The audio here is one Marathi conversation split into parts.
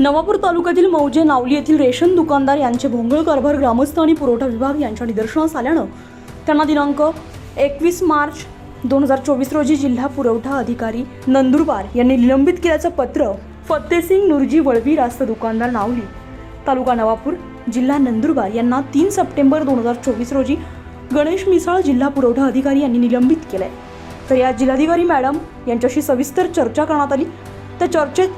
नवापूर तालुक्यातील मौजे नावली येथील रेशन दुकानदार यांचे भोंगळ कारभार ग्रामस्थ आणि पुरवठा विभाग यांच्या निदर्शनास आल्यानं त्यांना दिनांक एकवीस मार्च दोन हजार चोवीस रोजी जिल्हा पुरवठा अधिकारी नंदुरबार यांनी निलंबित केल्याचं पत्र फत्तेसिंग नुरजी वळवी रास्त दुकानदार नावली तालुका नवापूर जिल्हा नंदुरबार यांना तीन सप्टेंबर दोन हजार चोवीस रोजी गणेश मिसाळ जिल्हा पुरवठा अधिकारी यांनी निलंबित केलं आहे तर या जिल्हाधिकारी मॅडम यांच्याशी सविस्तर चर्चा करण्यात आली. त्या चर्चेत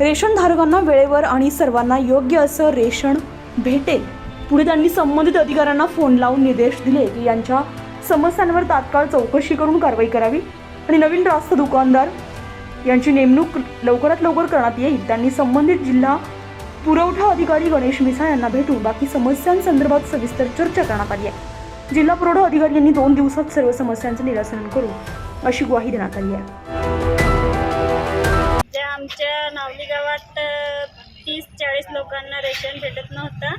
रेशनधारकांना वेळेवर आणि सर्वांना योग्य असं रेशन भेटेल. पुढे त्यांनी संबंधित अधिकाऱ्यांना फोन लावून निर्देश दिले की यांच्या समस्यांवर तात्काळ चौकशी करून कारवाई करावी. आणि नवीन रास्त दुकानदार यांची नेमणूक लवकरात लवकर करण्यात येईल. त्यांनी संबंधित जिल्हा पुरवठा अधिकारी गणेश मिसाळ यांना भेटून बाकी समस्यांसंदर्भात सविस्तर चर्चा करण्यात आली आहे. जिल्हा पुरवठा अधिकारी यांनी दोन दिवसात सर्व समस्यांचं निरासन करू अशी ग्वाही देण्यात आली आहे. आमच्या नावली गावात तीस चाळीस लोकांना रेशन भेटत नव्हतं.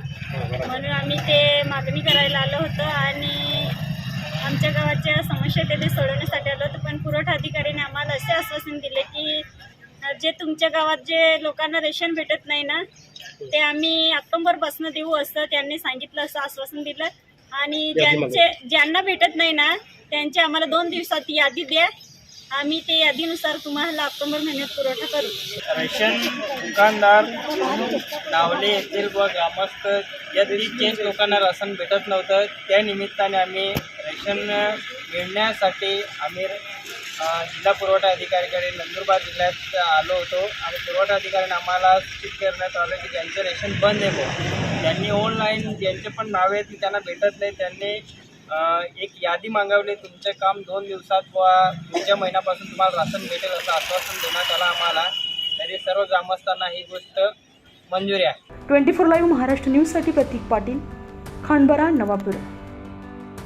म्हणून आम्ही ते मागणी करायला आलो होतो आणि आमच्या गावाच्या समस्या तेथे सोडवण्यासाठी आलो होतो. पण पुरवठा अधिकाऱ्याने आम्हाला असे आश्वासन दिले की जे तुमच्या गावात जे लोकांना रेशन भेटत नाही ना ते आम्ही ऑक्टोबरपासून देऊ असं त्यांनी सांगितलं असं आश्वासन दिलं. आणि ज्यांचे ज्यांना भेटत नाही ना त्यांची आम्हाला दोन दिवसात यादी द्या. आम्ही ते यादीनुसार तुम्हाला ऑक्टोबर महिन्यात पुरवठा करू. रेशन दुकानदार नावले येथील व ग्रामस्थ या चेंज लोकांना राशन भेटत नव्हतं. त्या निमित्ताने आम्ही रेशन मिळण्यासाठी आम्ही जिल्हा पुरवठा अधिकाऱ्याकडे नंदुरबार जिल्ह्यात आलो होतो. आणि पुरवठा अधिकाऱ्याने आम्हाला सूचित करण्यात आलं की ज्यांचं रेशन बंद आहे त्यांनी ऑनलाईन ज्यांचे पण नावे आहेत त्यांना भेटत नाही. त्यांनी एक यादी मागवली. तुमचे काम दोन दिवसात व पुढच्या महिन्यापासून तुम्हाला राशन भेटेल असं आश्वासन देण्यात आलं आम्हाला. तरी सर्व ग्रामस्थांना ही गोष्ट मंजुरी आहे. ट्वेंटी फोर लाईव्ह महाराष्ट्र न्यूजसाठी प्रतीक पाटील खांडबरा नवापूर.